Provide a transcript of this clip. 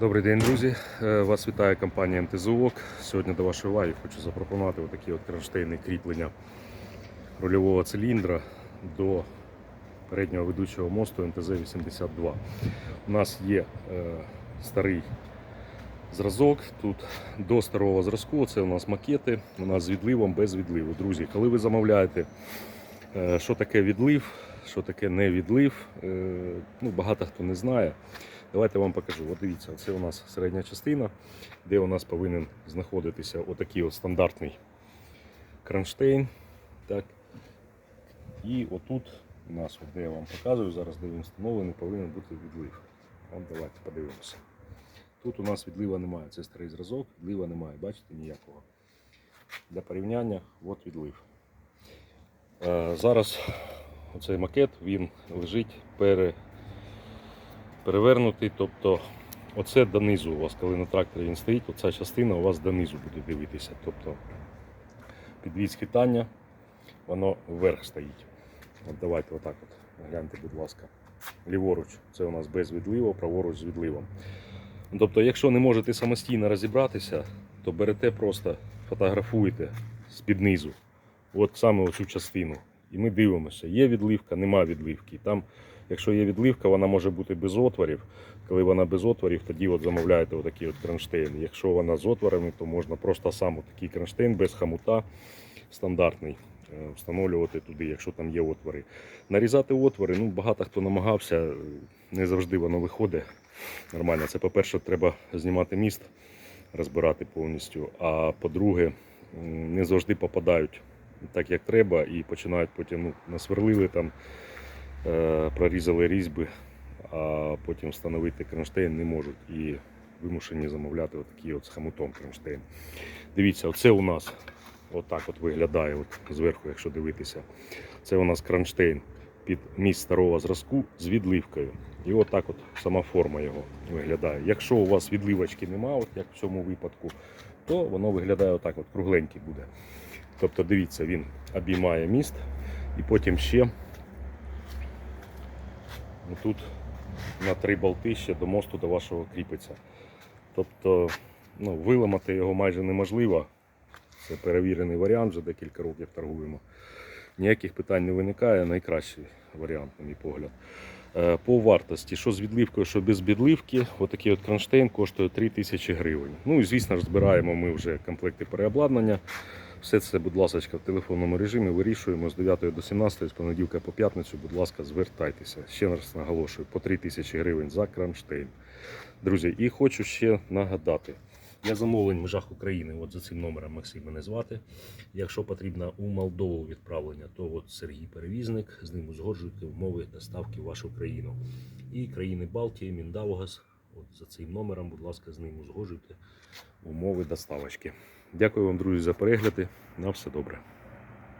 Добрий день, друзі. Е, Вас вітає компанія МТЗОК. Сьогодні до вашої уваги хочу запропонувати отакі от кронштейни кріплення рульового циліндра до переднього ведучого мосту МТЗ-82. У нас є е, старий зразок. Тут до старого зразку це у нас макети. У нас з відливом без відливу. Друзі, коли ви замовляєте, е, що таке відлив, що таке не відлив, е, ну, багато хто не знає. Давайте я вам покажу. От дивіться, це у нас середня частина, де у нас повинен знаходитися отакий от стандартний кронштейн. Так. І отут у нас, де я вам показую, зараз де він встановлений, повинен бути відлив. От давайте подивимося. Тут у нас відлива немає, це старий зразок, відлива немає, бачите, ніякого. Для порівняння, от відлив. Е, зараз оцей макет він лежить пере, перевернутий, тобто оце донизу у вас, коли на тракторі він стоїть, оця частина у вас донизу буде дивитися. Тобто підвід схитання, воно вверх стоїть. От давайте отак от. Гляньте, будь ласка. Ліворуч це у нас без відливу, праворуч з відливом. Ну, Тобто, якщо не можете самостійно розібратися, то берете просто фотографуєте з-під низу. От саме оцю частину. І ми дивимося, є відливка, нема відливки. Там, якщо є відливка, вона може бути без отворів. Коли вона без отворів, тоді от замовляєте отакий от кронштейн. Якщо вона з отворами, то можна просто сам такий кронштейн без хамута стандартний е, встановлювати туди, якщо там є отвори. Нарізати отвори, ну багато хто намагався, е, не завжди воно виходить нормально. Це, по-перше, треба знімати міст, розбирати повністю. А по-друге, не завжди попадають так, як треба, і починають потім ну, насверлили там, прорізали різьби, а потім встановити кронштейн не можуть і вимушені замовляти отакий от з хамутом кронштейн. Дивіться, оце у нас отак от виглядає от зверху, якщо дивитися. Це у нас кронштейн під міст старого зразку з відливкою. І отак от сама форма його виглядає. Якщо у вас відливочки немає, от як в цьому випадку, то воно виглядає отак, от кругленький буде. Тобто, дивіться, він обіймає міст і потім ще тут на три болти ще до мосту до вашого кріпиться. Тобто ну, виламати його майже неможливо. Це перевірений варіант, вже декілька років торгуємо. Ніяких питань не виникає, найкращий варіант, на мій погляд. Е, По вартості, що з відливкою, що без відливки, отакий от кронштейн коштує 3 тисячі гривень. Ну і звісно ж збираємо ми вже комплекти переобладнання. Все це, будь ласка, в телефонному режимі вирішуємо з 9 до 17, з понеділка по п'ятницю, будь ласка, звертайтеся. Ще раз наголошую, по 3 тисячі гривень за кронштейн. Друзі, і хочу ще нагадати. Я замовлень в межах України, от за цим номером Максим мене звати. Якщо потрібно у Молдову відправлення, то от Сергій Перевізник, з ним узгоджуйте умови доставки в вашу країну. І країни Балтії, Міндавогаз, от за цим номером, будь ласка, з ним узгоджуйте умови доставочки. Дякую вам, друзі, за перегляди. На все добре.